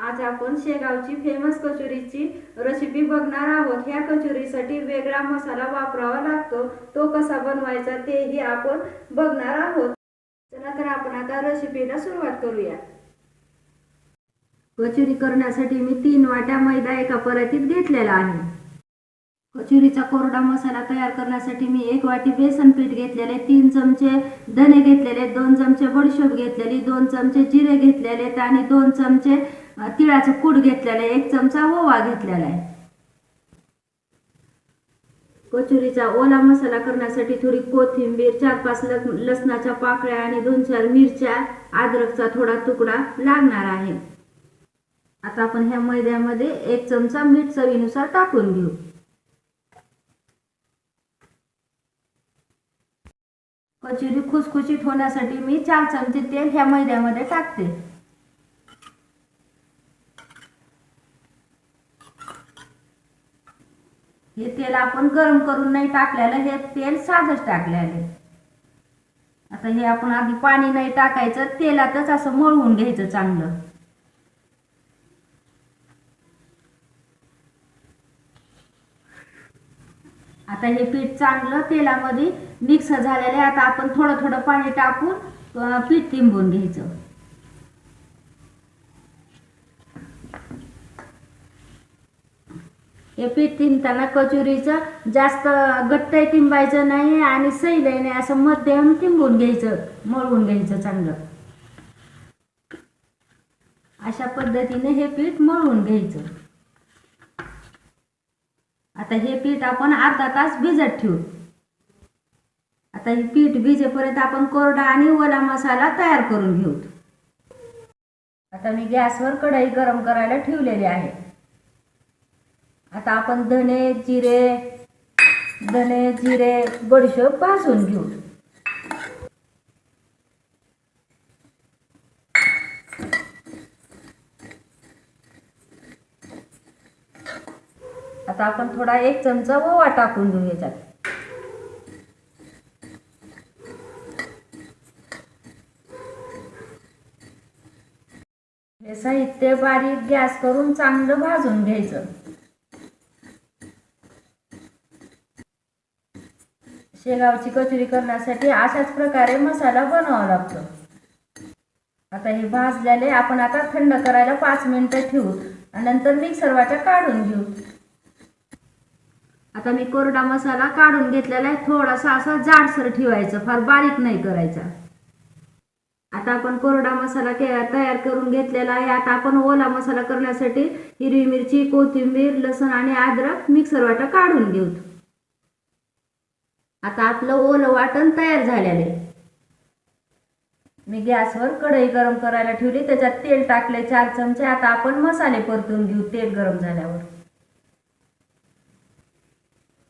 आज आपण शेगावची famous कचोरीची recipe बघणार आहोत. ह्या कचोरीसाठी वेगळा मसाला वापरावा लागतो. तो कसा बनवायचा तेही आपण बघणार आहोत. चला तर आपण आता रेसिपीला सुरुवात करूया. कचोरी करण्यासाठी मी तीन वाट्या मैदा एका परातीत घेतलेला आहे. कचोरीचा कोरडा मसाला तयार करण्यासाठी मी एक वाटी बेसन पीठ घेतलेले तीन चमचे धने घेतलेले दोन चमचे बडीशोप घेतलेली दोन चमचे जिरे घेतलेले आणि दोन चमचे तिळाचं कूट आहे एक चमचा ओवा घेतलेला आहे. कचोरीचा ओला मसाला करण्यासाठी थोडी कोथिंबीर चार पाच लसणाच्या पाकळ्या आणि दोन चार मिरच्या अद्रकचा थोडा तुकडा लागणार आहे. आता आपण ह्या मैद्यामध्ये एक चमचा मीठ चवीनुसार टाकून घेऊ. कचोरी खुसखुशीत होण्यासाठी मी चार चमचे तेल ह्या मैद्यामध्ये टाकते. हे तेल आपण गरम करून नाही टाकलेलं हे तेल साधच टाकलेलं आता हे आपण आधी पाणी नाही टाकायचं तेलातच असं मळवून घ्यायचं चांगलं. आता हे पीठ चांगलं तेलामध्ये मिक्स झालेलं आहे. आता आपण थोडं थोडं पाणी टाकून पीठ तिंबून घ्यायचं. हे पीठ तिंबताना कचोरीचं जास्त गट्टही तिंबायचं नाही आणि सैलही नाही असं मध्यम तिंबून घ्यायचं मळवून घ्यायचं चांगलं. अशा पद्धतीने हे पीठ मळून घ्यायचं. आता हे पीठ आपण अर्धा तास भिजत ठेवू. आता हे पीठ भिजेपर्यंत आपण कोरडा आणि ओला मसाला तयार करून घेऊ. आता मी गॅसवर कढई गरम करायला ठेवलेली आहे. आता आपण धने जिरे धने जिरे बडीशोप भाजून घेऊ. आता आपण थोडा एक चमचा ओवा टाकून घेऊ याच्यात. हे साहित्य बारीक गॅस करून चांगलं भाजून घ्यायचं. शेगावची कचोरी करण्यासाठी अशाच प्रकारे मसाला बनवावा लागतो. आता हे भाजलेले आपण आता थंड करायला पाच मिनिटं ठेवू आणि नंतर मिक्सर वाटा काढून घेऊ. आता मी कोरडा मसाला काढून घेतलेला आहे. थोडासा असा जाडसर ठेवायचं फार बारीक नाही करायचा. आता आपण कोरडा मसाला तयार करून घेतलेला आहे. आता आपण ओला मसाला करण्यासाठी हिरवी मिरची कोथिंबीर लसण आणि अद्रक मिक्सर वाटा काढून घेऊ. आता आपलं ओलं वाटण तयार झालेलं आहे. मी गॅसवर कढई गरम करायला ठेवली त्याच्यात तेल टाकले चार चमचे आता आपण मसाले परतून घेऊ तेल गरम झाल्यावर.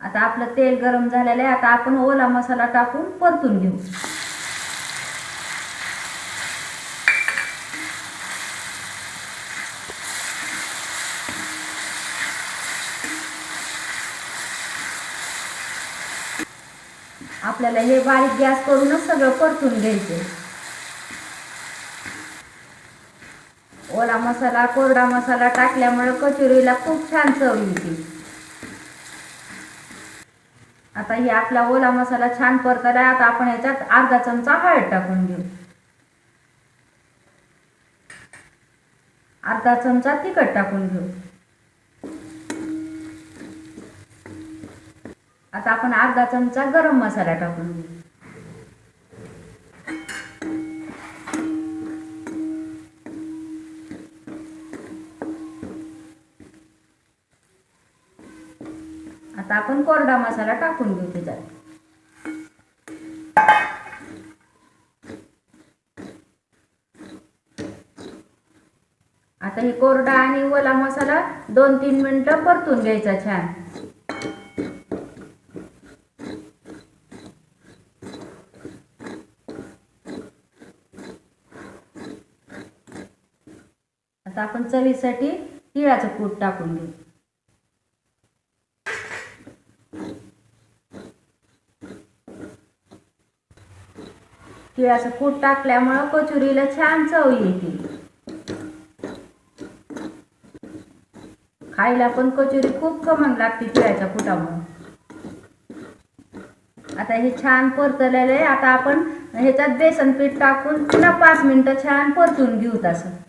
आता आपलं तेल गरम झालेलं आहे आता आपण ओला मसाला टाकून परतून घेऊ. आपल्याला हे बारीक गॅस करूनच सगळं परतून घ्यायचे. ओला मसाला कोरडा मसाला टाकल्यामुळे कचोरीला खूप छान चव येते. आता हे आपला ओला मसाला छान परतला आता आपण याच्यात अर्धा चमचा हळद टाकून घेऊ. अर्धा चमचा तिखट टाकून घेऊ. आता आपण अर्धा चमचा गरम मसाला टाकून घेऊ. आता आपण कोरडा मसाला टाकून घेऊ त्याच्यात. आता हे कोरडा आणि ओला मसाला दोन तीन मिनिटं परतून घ्यायचा छान. आता आपण चवीसाठी तिळाचं कूट टाकून घेऊ. तिळाचं कूट टाकल्यामुळं कचोरीला छान चव येते. खायला पण कचोरी खूप कमन लागते तिळाच्या पिठामुळे आता हे छान परतलेलं आहे. आता आपण ह्याच्यात बेसन पीठ टाकून पुन्हा पाच मिनिटं छान परतून घेऊ तसं.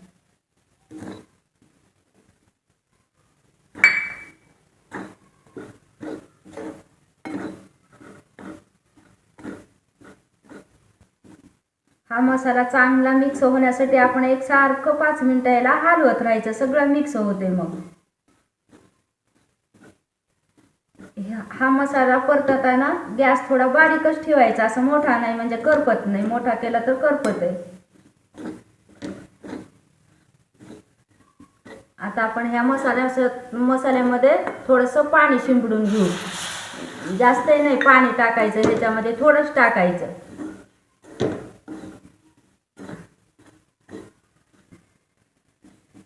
हा मसाला चांगला मिक्स होण्यासाठी आपण एक सारखं पाच मिनिटं याला हलवत राहायचं. सगळं मिक्स होते मग. हा मसाला परतताना गॅस थोडा बारीकच ठेवायचा. असं मोठा नाही म्हणजे करपत नाही. मोठा केला तर करपत आहे. आता आपण ह्या मसाल्या मसाल्यामध्ये थोडंसं पाणी शिंपडून घेऊ. जास्तही नाही पाणी टाकायचं. ह्याच्यामध्ये थोडंच टाकायचं.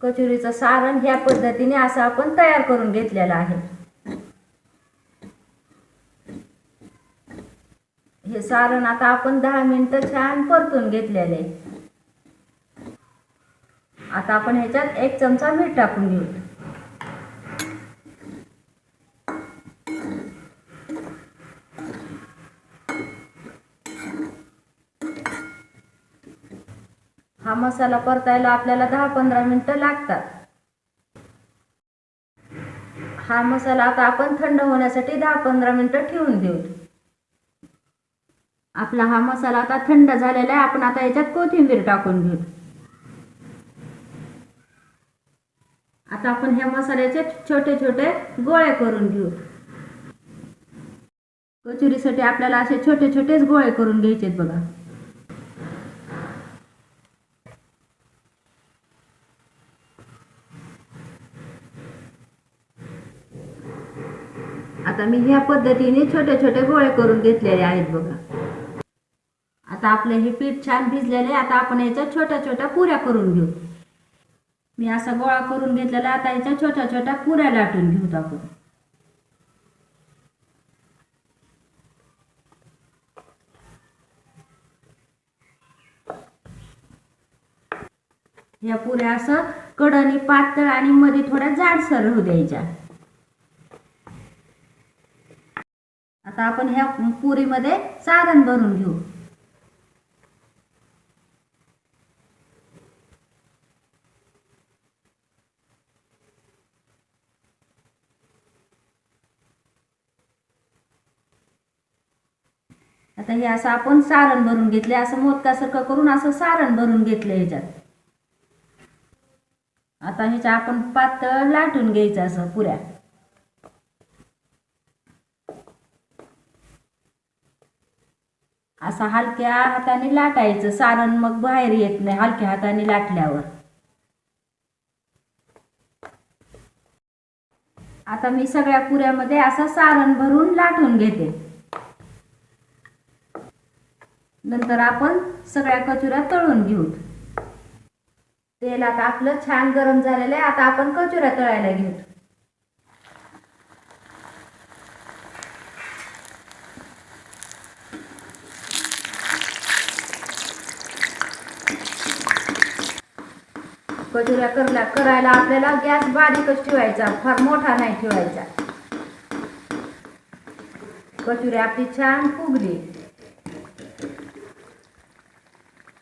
कचोरीचं सारण ह्या पद्धतीने असं आपण तयार करून घेतलेलं आहे हे सारण आता आपण दहा मिनिटं छान परतून घेतलेले आहे. आता आपण ह्याच्यात एक चमचा मीठ टाकून घेऊ हा मसाला परतायला आपल्याला दहा पंधरा मिनिटं लागतात. हा मसाला आता आपण थंड होण्यासाठी दहा पंधरा मिनिटं ठेवून देऊ. आपला हा मसाला आता थंड झालेला आहे आपण आता याच्यात कोथिंबीर टाकून घेऊ. आता आपण ह्या मसाल्याचे छोटे छोटे गोळे करून घेऊ. कचुरीसाठी आपल्याला असे छोटे छोटेच गोळे करून घ्यायचे बघा. आता मी ह्या पद्धतीने छोटे छोटे गोळे करून घेतलेले आहेत बघा. आता आपले हे पीठ छान भिजलेले आता आपण याच्या छोट्या छोट्या पुऱ्या करून घेऊ. मी असा गोळा करून घेतलेला आता याच्या छोट्या छोट्या पुऱ्या लाटून घेऊ आपण. या पुऱ्या असं कडणी पातळ आणि मध्ये थोड्या जाडसर होऊ द्यायच्या. आता आपण ह्या पुरीमध्ये सारण भरून घेऊ. आता हे असं आपण सारण भरून घेतले असं मोदकासारखं करून असं सारण भरून घेतलं ह्याच्यात. आता ह्याच्या आपण पातळ लाटून घ्यायचं असं पुऱ्या. असं हलक्या हाताने लाटायचं. सारण मग बाहेर येत नाही हलक्या हाताने लाटल्यावर. आता मी सगळ्या पुऱ्यामध्ये असं सारण भरून लाटून घेते. नंतर आपण सगळ्या कचुऱ्या तळून घेऊ. तेल आता आपलं छान गरम झालेलं आहे. आता आपण कचुऱ्या तळायला घेऊ. कचोऱ्या करल्या करायला आपल्याला गॅस बारीकच ठेवायचा फार मोठा नाही ठेवायचा. कचोरी आपली छान फुगली.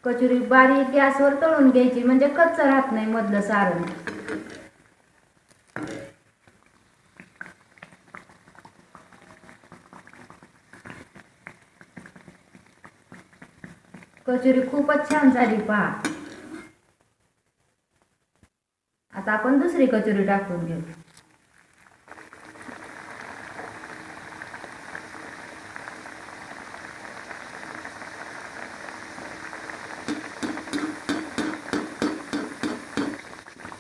कचोरी बारीक गॅसवर तळून घ्यायची म्हणजे कच्च राहत नाही मधलं सारण. कचोरी खूपच छान झाली पहा. आता आपण दुसरी कचोरी टाकून घेऊ.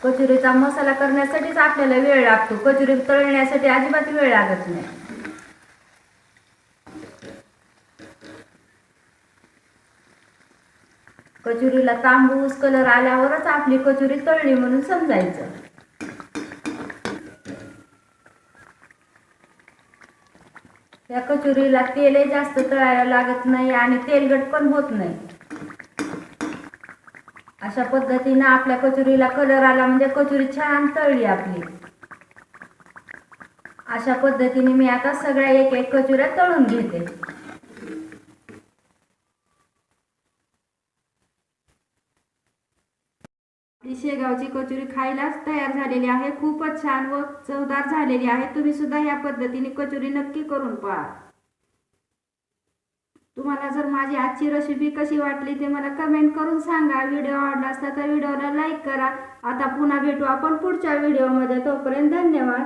कचोरीचा मसाला करण्यासाठीच आपल्याला वेळ लागतो. कचोरी तळण्यासाठी अजिबात वेळ लागत नाही. कचोरीला तांबूस कलर आल्यावरच आपली कचोरी तळली म्हणून समजायचं. या कचोरीला तेलही जास्त तळायला लागत नाही आणि तेलगट पण होत नाही. अशा पद्धतीनं आपल्या कचोरीला कलर आला म्हणजे कचोरी छान तळली आपली. अशा पद्धतीने मी आता सगळ्या एक एक कचोऱ्या तळून घेते. शेगावची कचोरी खायलाच तयार झालेली आहे. खूपच छान व चवदार झालेली आहे. तुम्ही सुद्धा या पद्धतीने कचोरी नक्की करून पहा. तुम्हाला जर माझी आजची रेसिपी कशी वाटली ते मला कमेंट करून सांगा. व्हिडिओ आवडला असला तर व्हिडिओला लाईक करा. आता पुन्हा भेटू आपण पुढच्या व्हिडिओमध्ये तोपर्यंत धन्यवाद.